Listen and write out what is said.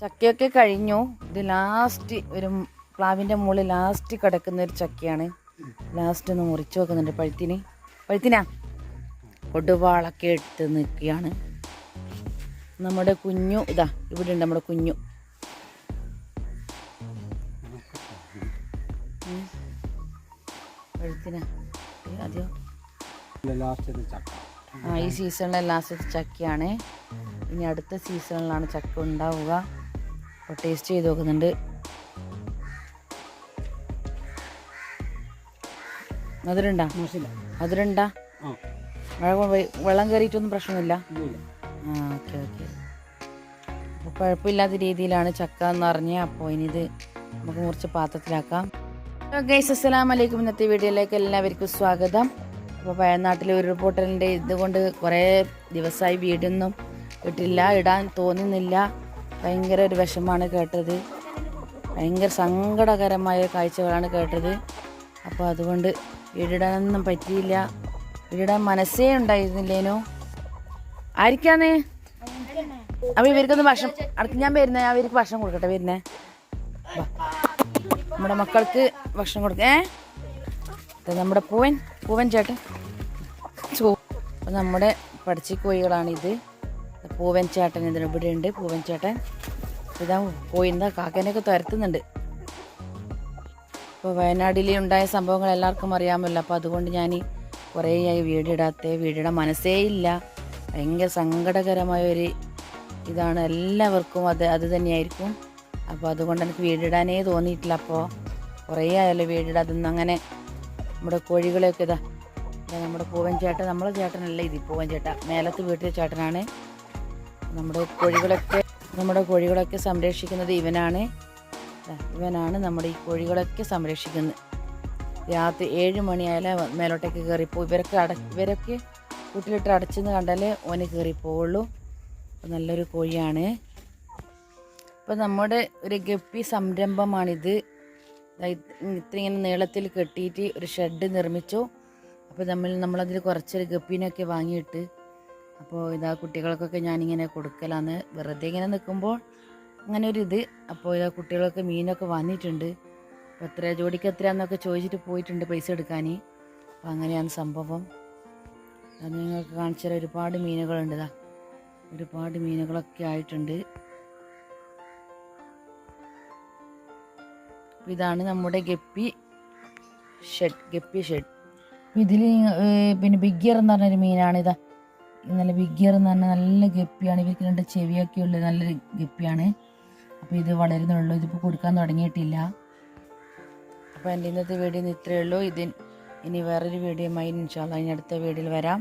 ചക്കയൊക്കെ കഴിഞ്ഞു. ഇത് ലാസ്റ്റ് ഒരു പ്ലാവിന്റെ മുകളിൽ ലാസ്റ്റ് കിടക്കുന്ന ഒരു ചക്കയാണ്. ലാസ്റ്റ് ഒന്ന് മുറിച്ച് വെക്കുന്നുണ്ട് പഴുത്തിന്. പഴുത്തിനാ? കൊടുവാളൊക്കെ എടുത്ത് നിൽക്കുകയാണ്. നമ്മുടെ കുഞ്ഞു ഇതാ ഇവിടെ ഉണ്ട് നമ്മുടെ കുഞ്ഞു. പഴുത്തിനാ? അതെയോ ആ ഈ സീസണിലെ ലാസ്റ്റ് ചക്കയാണ്. ഇനി അടുത്ത സീസണിലാണ് ചക്ക ഉണ്ടാവുക. അപ്പോൾ ടേസ്റ്റ് ചെയ്ത് നോക്കുന്നുണ്ട്. മധുരണ്ടാ മധുരണ്ടാ വെള്ളം കയറിയിട്ടൊന്നും പ്രശ്നമില്ല. ആ ഓക്കെ ഓക്കെ അപ്പോൾ കുഴപ്പമില്ലാത്ത രീതിയിലാണ് ചക്ക എന്ന് അറിഞ്ഞ് അപ്പോൾ ഇനി ഇത് നമുക്ക് മുറിച്ച് പാത്രത്തിലാക്കാം. ഗൈസ് അസ്സലാം വലൈക്കും ഇന്നത്തെ വീഡിയോയിലേക്ക് എല്ലാവർക്കും സ്വാഗതം. അപ്പോൾ വയനാട്ടിലെ റിപ്പോർട്ടറിന്റെ ഇതുകൊണ്ട് കുറേ ദിവസമായി വീടൊന്നും ഇട്ടില്ല ഇടാൻ തോന്നുന്നില്ല. ഭയങ്കര ഒരു വിഷമാണ് കേട്ടത്. ഭയങ്കര സങ്കടകരമായ കാഴ്ചകളാണ് കേട്ടത്. അപ്പോൾ അതുകൊണ്ട് വീടിടാനൊന്നും പറ്റിയില്ല. ഇടാൻ മനസ്സേ ഉണ്ടായിരുന്നില്ലേനോ? ആയിരിക്കാന്നേ അപ്പൊ ഇവർക്കൊന്ന് ഭക്ഷണം അടുത്ത് ഞാൻ വരുന്നേ. അവർക്ക് ഭക്ഷണം കൊടുക്കട്ടെ വരുന്നേ. നമ്മുടെ മക്കൾക്ക് ഭക്ഷണം കൊടുക്കേ നമ്മുടെ പൂവൻ പൂവൻ ചേട്ടൻ. ചോ നമ്മുടെ പടച്ചിക്കോഴികളാണിത് പൂവൻ ചേട്ടൻ ഇതിന് ഇവിടെ ഉണ്ട് പൂവൻ ചേട്ടൻ ഇതാ കോയിന്താ കാക്കേനെയൊക്കെ തരത്തുന്നുണ്ട്. ഇപ്പോൾ വയനാടിലെ ഉണ്ടായ സംഭവങ്ങൾ എല്ലാവർക്കും അറിയാമല്ലോ. അപ്പോൾ അതുകൊണ്ട് ഞാൻ കുറേയായി വീടിടാത്ത വീടിടാൻ മനസ്സേ ഇല്ല. ഭയങ്കര സങ്കടകരമായ ഒരു ഇതാണ്. എല്ലാവർക്കും അത് അത് തന്നെയായിരിക്കും. അപ്പോൾ അതുകൊണ്ട് എനിക്ക് വീടിടാനേ തോന്നിയിട്ടില്ല. അപ്പോൾ കുറേ ആയല്ലോ വീടിടാതൊന്നും അങ്ങനെ നമ്മുടെ കോഴികളെയൊക്കെ ഇതാ നമ്മുടെ പൂവൻ ചേട്ടൻ നമ്മളെ ചേട്ടനല്ല ഇത്. പൂവൻ ചേട്ടാ മേലത്ത് വീട്ടിലെ ചേട്ടനാണ്. നമ്മുടെ കോഴികളൊക്കെ നമ്മുടെ കോഴികളൊക്കെ സംരക്ഷിക്കുന്നത് ഇവനാണ്. ഇവനാണ് നമ്മുടെ ഈ കോഴികളൊക്കെ സംരക്ഷിക്കുന്നത്. രാത്രി ഏഴ് മണിയായാലേ മേലോട്ടേക്ക് കയറിപ്പോവും ഇവരൊക്കെ അട ഇവരൊക്കെ കൂട്ടിലിട്ട് അടച്ചെന്ന് കണ്ടാലേ ഓന് കയറിപ്പോവുള്ളൂ. അപ്പോൾ നല്ലൊരു കോഴിയാണ്. അപ്പോൾ നമ്മുടെ ഒരു ഗപ്പി സംരംഭമാണിത്. ഇത്ര ഇങ്ങനെ നീളത്തിൽ കെട്ടിയിട്ട് ഒരു ഷെഡ് നിർമ്മിച്ചു. അപ്പോൾ നമ്മൾ നമ്മളതിൽ കുറച്ചൊരു ഗപ്പീനൊക്കെ വാങ്ങിയിട്ട് അപ്പോൾ ഇതാ കുട്ടികൾക്കൊക്കെ ഞാനിങ്ങനെ കൊടുക്കലാന്ന് വെറുതെ ഇങ്ങനെ നിൽക്കുമ്പോൾ അങ്ങനെ ഒരു ഇത് അപ്പോൾ ഇതാ കുട്ടികളൊക്കെ മീനൊക്കെ വന്നിട്ടുണ്ട് അപ്പോൾ എത്ര ജോഡിക്ക് എത്രയാന്നൊക്കെ ചോദിച്ചിട്ട് പോയിട്ടുണ്ട് പൈസ എടുക്കാൻ അപ്പോൾ അങ്ങനെയാണ് സംഭവം. അത് നിങ്ങൾക്ക് കാണിച്ചാൽ ഒരുപാട് മീനുകളുണ്ട് ഇതാ. ഒരുപാട് മീനുകളൊക്കെ ആയിട്ടുണ്ട്. ഇതാണ് നമ്മുടെ ഗപ്പി ഷെഡ് ഗപ്പി ഷെഡ്. ഇതിൽ പിന്നെ ബിഗ്ഗിയർ എന്ന് പറഞ്ഞൊരു മീനാണ് നല്ല ബിഗ്ഗിയർ എന്ന് പറഞ്ഞാൽ നല്ല ഗപ്പിയാണ്. ഇവർക്ക് രണ്ട് ചെവിയൊക്കെ ഉള്ളത് നല്ലൊരു ഗപ്പിയാണ്. അപ്പോൾ ഇത് വളരുന്നുള്ളൂ. ഇതിപ്പോൾ കൊടുക്കാൻ തുടങ്ങിയിട്ടില്ല. അപ്പോൾ എന്റെ ഇന്നത്തെ വീഡിയോ ഇത്രയേ ഉള്ളൂ. ഇതിൻ ഇനി വേറൊരു വീഡിയോയുമായി ഇൻഷാല്ല ഇനി അടുത്ത വീഡിയോയിൽ വരാം.